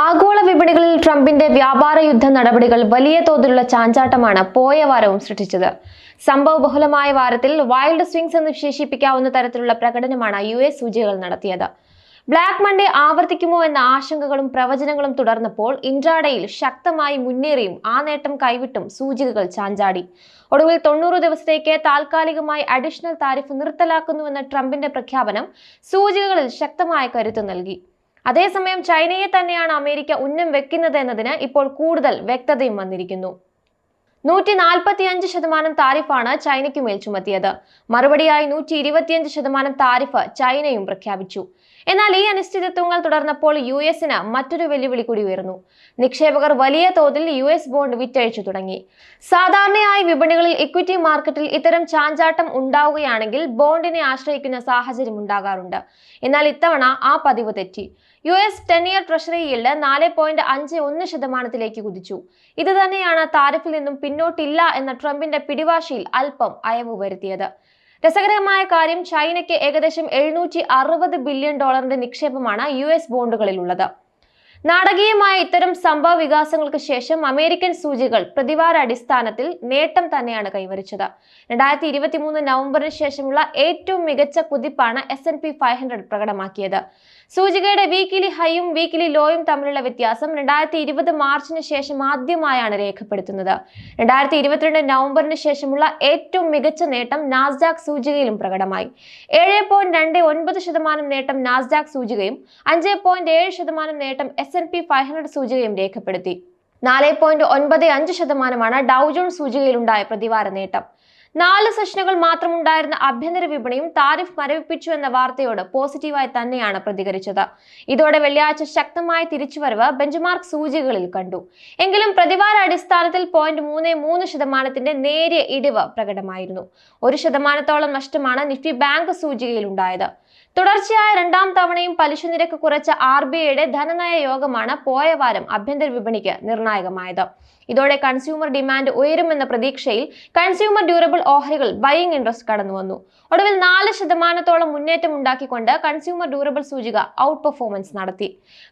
ആഗോള വിപണികളിൽ ട്രംപിന്റെ വ്യാപാര യുദ്ധ നടപടികൾ വലിയ തോതിലുള്ള ചാഞ്ചാട്ടമാണ് പോയ വാരവും സൃഷ്ടിച്ചത്. സംഭവബഹുലമായ വാരത്തിൽ വൈൽഡ് സ്വിങ്സ് എന്ന് വിശേഷിപ്പിക്കാവുന്ന തരത്തിലുള്ള പ്രകടനമാണ് യു എസ് സൂചികകൾ നടത്തിയത്. ബ്ലാക്ക് മൺഡേ ആവർത്തിക്കുമോ എന്ന ആശങ്കകളും പ്രവചനങ്ങളും തുടർന്നപ്പോൾ ഇൻട്രാഡയിൽ ശക്തമായി മുന്നേറിയും ആ നേട്ടം കൈവിട്ടും സൂചികകൾ ചാഞ്ചാടി. ഒടുവിൽ തൊണ്ണൂറ് ദിവസത്തേക്ക് താൽക്കാലികമായി അഡീഷണൽ താരിഫ് നിർത്തലാക്കുന്നുവെന്ന ട്രംപിന്റെ പ്രഖ്യാപനം സൂചികകളിൽ ശക്തമായ കരുത്ത് നൽകി. അതേസമയം ചൈനയെ തന്നെയാണ് അമേരിക്ക ഉന്നം വെക്കുന്നത് എന്നതിന് ഇപ്പോൾ കൂടുതൽ വ്യക്തതയും വന്നിരിക്കുന്നു. നൂറ്റി നാൽപ്പത്തിയഞ്ച് ശതമാനം താരിഫാണ് ചൈനയ്ക്ക് മേൽ ചുമത്തിയത്. മറുപടിയായി നൂറ്റി ഇരുപത്തിയഞ്ച് ശതമാനം താരിഫ് ചൈനയും പ്രഖ്യാപിച്ചു. എന്നാൽ ഈ അനിശ്ചിതത്വങ്ങൾ തുടർന്നപ്പോൾ യു എസിന് മറ്റൊരു വെല്ലുവിളി കൂടി ഉയർന്നു. നിക്ഷേപകർ വലിയ തോതിൽ യു എസ് ബോണ്ട് വിറ്റഴിച്ചു തുടങ്ങി. സാധാരണയായി വിപണികളിൽ ഇക്വിറ്റി മാർക്കറ്റിൽ ഇത്തരം ചാഞ്ചാട്ടം ഉണ്ടാവുകയാണെങ്കിൽ ബോണ്ടിനെ ആശ്രയിക്കുന്ന സാഹചര്യം ഉണ്ടാകാറുണ്ട്. എന്നാൽ ഇത്തവണ ആ പതിവ് തെറ്റി. U S ten year treasury yield നാല് പോയിന്റ് അഞ്ച് ഒന്ന് ശതമാനത്തിലേക്ക് കുതിച്ചു. ഇത് തന്നെയാണ് താരിഫിൽ നിന്നും പിന്നോട്ടില്ല എന്ന ട്രംപിന്റെ പിടിവാശിയിൽ അല്പം അയവ് വരുത്തിയത്. രസകരമായ കാര്യം ചൈനയ്ക്ക് ഏകദേശം എഴുന്നൂറ്റി അറുപത് ബില്യൺ ഡോളറിന്റെ നിക്ഷേപമാണ് യു എസ് ബോണ്ടുകളിലുള്ളത്. നാടകീയമായ ഇത്തരം സംഭവ വികാസങ്ങൾക്ക് ശേഷം അമേരിക്കൻ സൂചികൾ പ്രതിവാര അടിസ്ഥാനത്തിൽ നേട്ടം തന്നെയാണ് കൈവരിച്ചത്. രണ്ടായിരത്തി ഇരുപത്തി മൂന്ന് നവംബറിന് ശേഷമുള്ള ഏറ്റവും മികച്ച കുതിപ്പാണ് S N P five hundred പ്രകടമാക്കിയത്. സൂചികയുടെ വീക്കിലി ഹൈയും വീക്കിലി ലോയും തമ്മിലുള്ള വ്യത്യാസം രണ്ടായിരത്തി ഇരുപത് മാർച്ചിന് ശേഷം ആദ്യമായാണ് രേഖപ്പെടുത്തുന്നത്. രണ്ടായിരത്തി ഇരുപത്തിരണ്ട് നവംബറിന് ശേഷമുള്ള ഏറ്റവും മികച്ച നേട്ടം നാസ്ഡാക് സൂചികയിലും പ്രകടമായി. ഏഴ് പോയിന്റ് രണ്ട് ഒൻപത് ശതമാനം നേട്ടം നാസ്ഡാക് സൂചികയും അഞ്ച് പോയിന്റ് ഏഴ് ശതമാനം നേട്ടം S N P five hundred സൂചികയും രേഖപ്പെടുത്തി. നാല് പോയിന്റ് ഒൻപത് അഞ്ച് ശതമാനമാണ് ഡൗ ജോൺസ് സൂചികയിലുണ്ടായ പ്രതിവാര നേട്ടം. നാല് സെഷനുകൾ മാത്രമുണ്ടായിരുന്ന ആഭ്യന്തര വിപണിയും താരിഫ് മരവിപ്പിച്ചു എന്ന വാർത്തയോട് പോസിറ്റീവായി തന്നെയാണ് പ്രതികരിച്ചത്. ഇതോടെ വെള്ളിയാഴ്ച ശക്തമായ തിരിച്ചുവരവ് ബെഞ്ച്മാർക്ക് സൂചികകളിൽ കണ്ടു. എങ്കിലും പ്രതിവാര അടിസ്ഥാനത്തിൽ പോയിന്റ് മൂന്ന് മൂന്ന് ശതമാനത്തിന്റെ നേരിയ ഇടിവ് പ്രകടമായിരുന്നു. ഒരു ശതമാനത്തോളം നഷ്ടമാണ് നിഫ്റ്റി ബാങ്ക് സൂചികയിൽ ഉണ്ടായത് തുടർച്ചയായ രണ്ടാം തവണയും പലിശ നിരക്ക് കുറച്ച ആർ ബി ഐയുടെ ധനനയ യോഗമാണ് പോയ വാരം ആഭ്യന്തര വിപണിക്ക് നിർണായകമായത്. ഇതോടെ കൺസ്യൂമർ ഡിമാൻഡ് ഉയരുമെന്ന പ്രതീക്ഷയിൽ കൺസ്യൂമർ ഡ്യൂറബിൾ ഓഹരികൾ ബൈയിങ് ഇൻട്രസ്റ്റ് കടന്നു വന്നു. ഒടുവിൽ നാല് ശതമാനത്തോളം മുന്നേറ്റം ഉണ്ടാക്കിക്കൊണ്ട് കൺസ്യൂമർ ഡ്യൂറബിൾ സൂചിക ഔട്ട് പെർഫോമൻസ് നടത്തി.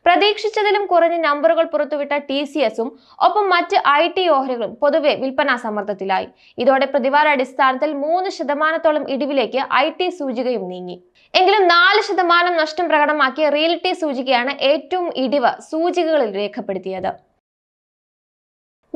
പ്രതീക്ഷിച്ചതിലും കുറഞ്ഞ നമ്പറുകൾ പുറത്തുവിട്ട ടി സി എസും ഒപ്പം മറ്റ് ഐ ടി ഓഹരികളും പൊതുവെ വിൽപ്പനാ സമ്മർദ്ദത്തിലായി. ഇതോടെ പ്രതിവാര അടിസ്ഥാനത്തിൽ മൂന്ന് ശതമാനത്തോളം ഇടിവിലേക്ക് ഐ ടി സൂചികയും നീങ്ങി. എങ്കിലും നാല് ശതമാനം നഷ്ടം പ്രകടമാക്കിയ റിയൽറ്റി സൂചികയാണ് ഏറ്റവും ഇടിവ് സൂചികകളിൽ രേഖപ്പെടുത്തിയത്.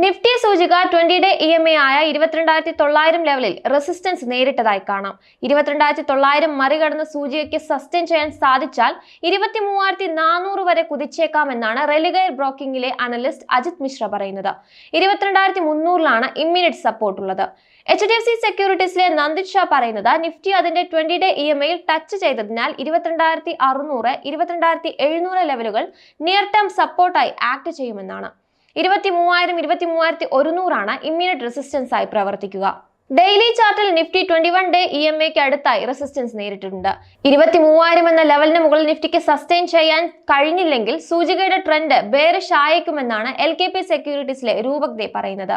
നിഫ്റ്റി സൂചിക twenty day E M A ആയ ഇരുപത്തിരണ്ടായിരത്തി തൊള്ളായിരം ലെവലിൽ റെസിസ്റ്റൻസ് നേരിട്ടതായി കാണാം. ഇരുപത്തിരണ്ടായിരത്തി തൊള്ളായിരം മറികടന്ന് സൂചികയ്ക്ക് സസ്റ്റെയിൻ ചെയ്യാൻ സാധിച്ചാൽ ഇരുപത്തി മൂവായിരത്തി നാനൂറ് വരെ കുതിച്ചേക്കാമെന്നാണ് റെലിഗയർ ബ്രോക്കിംഗിലെ അനലിസ്റ്റ് അജിത് മിശ്ര പറയുന്നത്. ഇരുപത്തിരണ്ടായിരത്തി മുന്നൂറിലാണ് ഇമ്മീഡിയറ്റ് സപ്പോർട്ട് ഉള്ളത് എച്ച് ഡി എഫ് സി സെക്യൂരിറ്റീസിലെ നന്ദിത് ഷാ പറയുന്നത് നിഫ്റ്റി അതിന്റെ ട്വന്റി ഡേ ഇ എം ഐയിൽ ടച്ച് ചെയ്തതിനാൽ ഇരുപത്തിരണ്ടായിരത്തി അറുന്നൂറ് ഇരുപത്തിരണ്ടായിരത്തി എഴുന്നൂറ് ലെവലുകൾ നിയർ ടേം സപ്പോർട്ടായി ആക്ട് ചെയ്യുമെന്നാണ്. ഇരുപത്തി മൂവായിരം ഇരുപത്തി മൂവായിരത്തി ഒരുന്നൂറാണ് ഇമ്മീഡിയറ്റ് റെസിസ്റ്റൻസ് ആയി പ്രവർത്തിക്കുക. ഡെയിലി ചാർട്ടിൽ Nifty twenty one day E M എക്ക് അടുത്തായി റെസിസ്റ്റൻസ് നേരിട്ടിട്ടുണ്ട്. ഇരുപത്തി മൂവായിരം എന്ന ലെവലിന് മുകളിൽ നിഫ്റ്റിക്ക് സസ്റ്റെയിൻ ചെയ്യാൻ കഴിഞ്ഞില്ലെങ്കിൽ സൂചികയുടെ ട്രെൻഡ് ബേറിഷ് ആയേക്കുമെന്നാണ് എൽ കെ പി സെക്യൂരിറ്റീസിലെ രൂപക് ദേ പറയുന്നത്.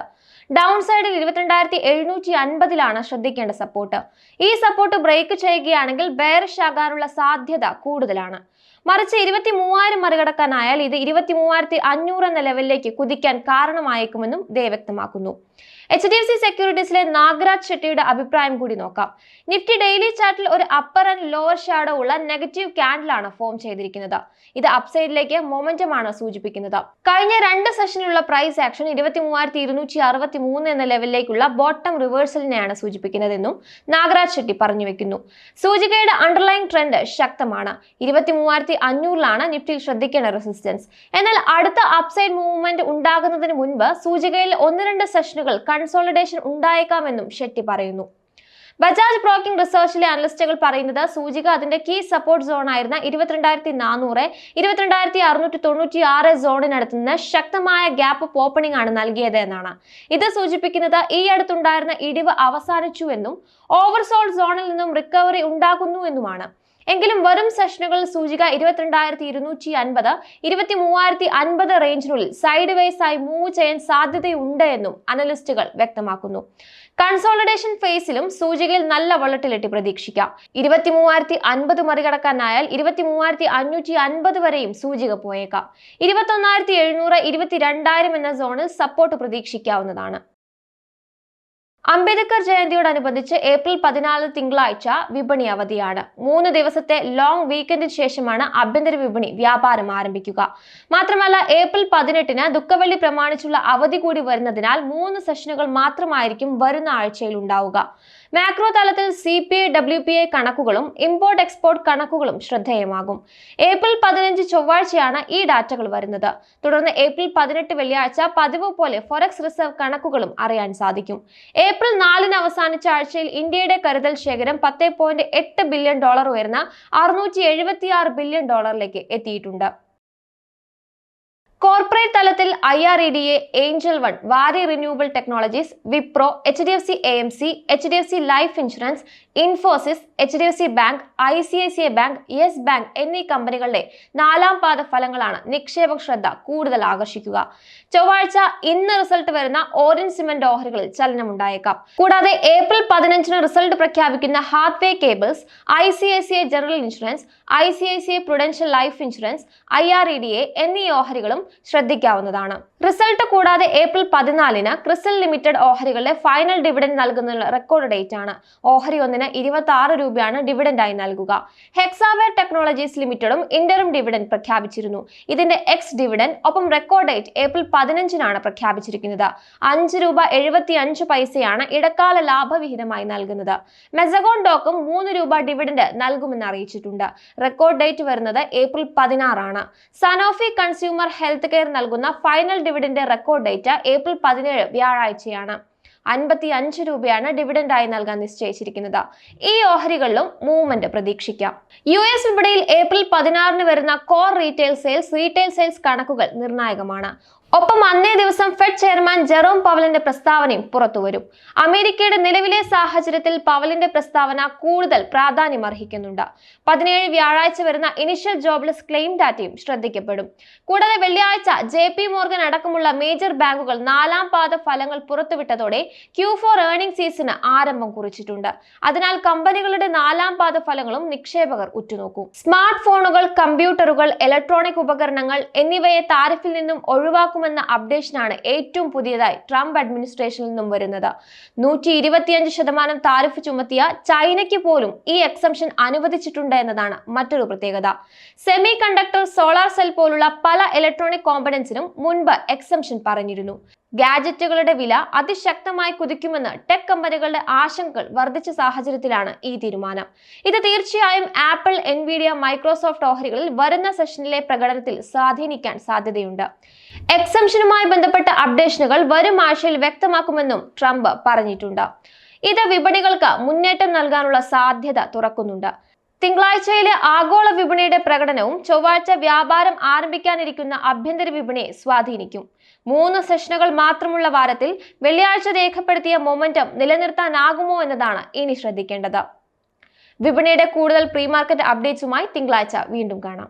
ഡൗൺ സൈഡിൽ ഇരുപത്തിരണ്ടായിരത്തി എഴുന്നൂറ്റി അൻപതിലാണ് ശ്രദ്ധിക്കേണ്ട സപ്പോർട്ട് ഈ സപ്പോർട്ട് ബ്രേക്ക് ചെയ്യുകയാണെങ്കിൽ ബേറിഷ് ആകാനുള്ള സാധ്യത കൂടുതലാണ്. മറിച്ച് ഇരുപത്തി മൂവായിരം മറികടക്കാനായാൽ ഇത് ഇരുപത്തി മൂവായിരത്തി അഞ്ഞൂറ് എന്ന ലെവലിലേക്ക് കുതിക്കാൻ കാരണമായേക്കുമെന്നും ദേ വ്യക്തമാക്കുന്നു. എച്ച് ഡി എഫ് സി സെക്യൂരിറ്റീസിലെ നാഗരാജ് ഷെട്ടിയുടെ അഭിപ്രായം കൂടി നോക്കാം. നിഫ്റ്റി ഡെയിലി ചാർട്ടിൽ ഒരു അപ്പർ ആൻഡ് ലോവർ ഷാഡോ ഉള്ള നെഗറ്റീവ് ക്യാൻഡിലാണ് ഫോം ചെയ്തിരിക്കുന്നത്. ഇത് അപ്സൈഡിലേക്ക് മൊമെന്റമാണ് സൂചിപ്പിക്കുന്നത്. കഴിഞ്ഞ രണ്ട് സെഷനിലുള്ള പ്രൈസ് ആക്ഷൻ ഇരുപത്തി മൂവായിരത്തി ഇരുന്നൂറ്റി അറുപത്തി മൂന്ന് എന്ന ലെവലിലേക്കുള്ള ബോട്ടം റിവേഴ്സലിനെയാണ് സൂചിപ്പിക്കുന്നതെന്നും നാഗരാജ് ഷെട്ടി പറഞ്ഞു വെക്കുന്നു. സൂചികയുടെ അണ്ടർലൈൻ ട്രെൻഡ് ശക്തമാണ്. ഇരുപത്തി മൂവായിരത്തി അഞ്ഞൂറിലാണ് നിഫ്റ്റിയിൽ ശ്രദ്ധിക്കേണ്ട റെസിസ്റ്റൻസ് എന്നാൽ അടുത്ത അപ്സൈഡ് മൂവ്മെന്റ് ഉണ്ടാകുന്നതിന് മുൻപ് സൂചികയിൽ ഒന്ന് രണ്ട് സെഷനുകൾ കൺസോളിഡേഷൻ ഉണ്ടായേക്കാമെന്നും ഷെട്ടി പറയുന്നു. ബജാജ് ബ്രോക്കിംഗ് റിസർച്ചിലെ അനലിസ്റ്റുകൾ പറയുന്നത് സൂചിക അതിന്റെ കീ സപ്പോർട്ട് സോൺ ആയിരുന്ന ഇരുപത്തിരണ്ടായിരത്തി നാനൂറ് ഇരുപത്തിരണ്ടായിരത്തി അറുന്നൂറ്റി തൊണ്ണൂറ്റി ആറ് സോണിനടുത്ത് നിന്ന് ശക്തമായ ഗ്യാപ്പ് ഓപ്പണിംഗ് ആണ് നൽകിയത് എന്നാണ്. ഇത് സൂചിപ്പിക്കുന്നത് ഈ അടുത്തുണ്ടായിരുന്ന ഇടിവ് അവസാനിച്ചു എന്നും ഓവർസോൾഡ് സോണിൽ നിന്നും റിക്കവറി ഉണ്ടാകുന്നു എന്നുമാണ്. എങ്കിലും വരും സെഷനുകളിൽ സൂചിക ഇരുപത്തിരണ്ടായിരത്തി ഇരുന്നൂറ്റി അൻപത് ഇരുപത്തി മൂവായിരത്തി അൻപത് റേഞ്ചിനുള്ളിൽ സൈഡ് വൈസ് ആയി മൂവ് ചെയ്യാൻ സാധ്യതയുണ്ട് എന്നും അനലിസ്റ്റുകൾ വ്യക്തമാക്കുന്നു. കൺസോളിഡേഷൻ ഫേസിലും സൂചികയിൽ നല്ല വള്ളട്ടിലിട്ട് പ്രതീക്ഷിക്കാം. ഇരുപത്തി മൂവായിരത്തി അൻപത് മറികടക്കാനായാൽ ഇരുപത്തി മൂവായിരത്തി അഞ്ഞൂറ്റി അൻപത് വരെയും സൂചിക പോയേക്കാം. ഇരുപത്തൊന്നായിരത്തി എഴുന്നൂറ് ഇരുപത്തിരണ്ടായിരം എന്ന സോണിൽ സപ്പോർട്ട് പ്രതീക്ഷിക്കാവുന്നതാണ്. അംബേദ്കർ ജയന്തിയോടനുബന്ധിച്ച് ഏപ്രിൽ പതിനാല് തിങ്കളാഴ്ച വിപണി അവധിയാണ്. മൂന്ന് ദിവസത്തെ ലോങ് വീക്കെൻഡിന് ശേഷമാണ് ആഭ്യന്തര വിപണി വ്യാപാരം ആരംഭിക്കുക. മാത്രമല്ല ഏപ്രിൽ പതിനെട്ടിന് ദുഃഖവെള്ളി പ്രമാണിച്ചുള്ള അവധി കൂടി വരുന്നതിനാൽ മൂന്ന് സെഷനുകൾ മാത്രമായിരിക്കും വരുന്ന ആഴ്ചയിൽ ഉണ്ടാവുക. മാക്രോ തലത്തിൽ C P I W P I കണക്കുകളും ഇമ്പോർട്ട് എക്സ്പോർട്ട് കണക്കുകളും ശ്രദ്ധേയമാകും. ഏപ്രിൽ പതിനഞ്ച് ചൊവ്വാഴ്ചയാണ് ഈ ഡാറ്റകൾ വരുന്നത്. തുടർന്ന് ഏപ്രിൽ പതിനെട്ട് വെള്ളിയാഴ്ച പതിവ് പോലെ ഫോറക്സ് റിസർവ് കണക്കുകളും അറിയാൻ സാധിക്കും. നാലിന് അവസാനിച്ച ആഴ്ചയിൽ ഇന്ത്യയുടെ കരുതൽ ശേഖരം പത്ത് ബില്യൺ ഡോളർ ഉയർന്ന അറുന്നൂറ്റി ബില്യൺ ഡോളറിലേക്ക് എത്തിയിട്ടുണ്ട്. കോർപ്പറേറ്റ് തലത്തിൽ I R E D A Angel One Waaree Renewable Technologies Wipro H D F C A M C H D F C Life Insurance Infosys H D F C Bank I C I C I Bank Yes Bank എന്നീ കമ്പനികളുടെ നാലാം പാദ ഫലങ്ങളാണ് നിക്ഷേപക ശ്രദ്ധ കൂടുതൽ ആകർഷിക്കുക. ചൊവ്വാഴ്ച ഇന്ന് റിസൾട്ട് വരുന്ന ഓറഞ്ച് സിമന്റ് ഓഹരികളിൽ ചലനമുണ്ടായേക്കാം. കൂടാതെ ഏപ്രിൽ പതിനഞ്ചിന് റിസൾട്ട് പ്രഖ്യാപിക്കുന്ന Hathway Cables I C I C I general insurance I C I C I prudential life insurance I R E D A എന്നീ ഓഹരികളും ശ്രദ്ധിക്കാവുന്നതാണ്. റിസൾട്ട് കൂടാതെ ഏപ്രിൽ പതിനാലിന് ക്രിസ്റ്റൽ ലിമിറ്റഡ് ഓഹരികളുടെ ഫൈനൽ ഡിവിഡൻഡ് നൽകുന്ന റെക്കോർഡ് ഡേറ്റ് ആണ് ഓഹരി ഒന്നിന് ഇരുപത്തി ആറ് രൂപയാണ് ഡിവിഡൻഡായി നൽകുക. ഹെക്സാവെയർ ടെക്നോളജീസ് ലിമിറ്റഡും ഇന്ററും ഡിവിഡൻഡ് പ്രഖ്യാപിച്ചിരുന്നു. ഇതിന്റെ എക്സ് ഡിവിഡൻഡ് ഒപ്പം റെക്കോർഡ് ഡേറ്റ് ഏപ്രിൽ പതിനഞ്ചിനാണ് പ്രഖ്യാപിച്ചിരിക്കുന്നത്. അഞ്ച് രൂപ എഴുപത്തി അഞ്ച് പൈസയാണ് ഇടക്കാല ലാഭവിഹിതമായി നൽകുന്നത്. മെസഗോൺ ഡോക്കും മൂന്ന് രൂപ ഡിവിഡൻഡ് നൽകുമെന്ന് അറിയിച്ചിട്ടുണ്ട്. റെക്കോർഡ് ഡേറ്റ് വരുന്നത് ഏപ്രിൽ പതിനാറാണ്. സനോഫി കൺസ്യൂമർ ഹെൽത്ത് കെയർ നൽകുന്ന final dividend record date April പതിനേഴ് വ്യാഴാഴ്ചയാണ്. അൻപത്തി അഞ്ച് രൂപയാണ് ഡിവിഡൻഡായി നൽകാൻ നിശ്ചയിച്ചിരിക്കുന്നത്. ഈ ഓഹരികളിലും മൂവ്മെന്റ് പ്രതീക്ഷിക്കാം. യു എസ് വിപണിയിൽ ഏപ്രിൽ പതിനാറിന് വരുന്ന core retail sales retail sales കണക്കുകൾ നിർണായകമാണ്. ഒപ്പം അന്നേ ദിവസം ഫെഡ് ചെയർമാൻ ജെറോം പവലിന്റെ പ്രസ്താവനയും പുറത്തുവരും. അമേരിക്കയുടെ നിലവിലെ സാഹചര്യത്തിൽ പവലിന്റെ പ്രസ്താവന കൂടുതൽ പ്രാധാന്യം അർഹിക്കുന്നുണ്ട്. പതിനേഴ് വ്യാഴാഴ്ച വരുന്ന ഇനിഷ്യൽ ജോബ്ലെസ് ക്ലെയിം ഡാറ്റയും ശ്രദ്ധിക്കപ്പെടും. കൂടാതെ വെള്ളിയാഴ്ച ജെ പി മോർഗൻ അടക്കമുള്ള മേജർ ബാങ്കുകൾ നാലാം പാദ ഫലങ്ങൾ പുറത്തുവിട്ടതോടെ ക്യൂ ഫോർ ഏർണിംഗ് സീസണ് ആരംഭം കുറിച്ചിട്ടുണ്ട്. അതിനാൽ കമ്പനികളുടെ നാലാം പാദ ഫലങ്ങളും നിക്ഷേപകർ ഉറ്റുനോക്കും. സ്മാർട്ട് ഫോണുകൾ കമ്പ്യൂട്ടറുകൾ ഇലക്ട്രോണിക് ഉപകരണങ്ങൾ എന്നിവയെ താരിഫിൽ നിന്നും ഒഴിവാക്കുമെന്ന അപ്ഡേഷനാണ് ഏറ്റവും പുതിയതായി ട്രംപ് അഡ്മിനിസ്ട്രേഷനിൽ നിന്നും വരുന്നത്. നൂറ്റി ഇരുപത്തിയഞ്ച് ശതമാനം താരിഫ് ചുമത്തിയ ചൈനയ്ക്ക് പോലും ഈ എക്സംഷൻ അനുവദിച്ചിട്ടുണ്ട് എന്നതാണ് മറ്റൊരു പ്രത്യേകത. സെമി കണ്ടക്ടർ സോളാർ സെൽ പോലുള്ള പല ഇലക്ട്രോണിക് കോമ്പണൻസിനും മുൻപ് എക്സംഷൻ പറഞ്ഞിരുന്നു. ഗാജറ്റുകളുടെ വില അതിശക്തമായി കുതിക്കുമെന്ന് ടെക് കമ്പനികളുടെ ആശങ്കകൾ വർദ്ധിച്ച സാഹചര്യത്തിലാണ് ഈ തീരുമാനം. ഇത് തീർച്ചയായും ആപ്പിൾ എൻവിഡിയ മൈക്രോസോഫ്റ്റ് ഓഹരികളിൽ വരുന്ന സെഷനിലെ പ്രകടനത്തിൽ സ്വാധീനിക്കാൻ സാധ്യതയുണ്ട്. എക്സംഷനുമായി ബന്ധപ്പെട്ട അപ്ഡേഷനുകൾ വരും ആഴ്ചയിൽ വ്യക്തമാക്കുമെന്നും ട്രംപ് പറഞ്ഞിട്ടുണ്ട്. ഇത് വിപണികൾക്ക് മുന്നേറ്റം നൽകാനുള്ള സാധ്യത തുറക്കുന്നുണ്ട്. തിങ്കളാഴ്ചയിലെ ആഗോള വിപണിയുടെ പ്രകടനവും ചൊവ്വാഴ്ച വ്യാപാരം ആരംഭിക്കാനിരിക്കുന്ന ആഭ്യന്തര വിപണിയെ സ്വാധീനിക്കും. മൂന്ന് സെഷനുകൾ മാത്രമുള്ള വാരത്തിൽ വെള്ളിയാഴ്ച രേഖപ്പെടുത്തിയ മൊമെന്റം നിലനിർത്താനാകുമോ എന്നതാണ് ഇനി ശ്രദ്ധിക്കേണ്ടത്. വിപണിയുടെ കൂടുതൽ പ്രീ മാർക്കറ്റ് അപ്ഡേറ്റ്സുമായി തിങ്കളാഴ്ച വീണ്ടും കാണാം.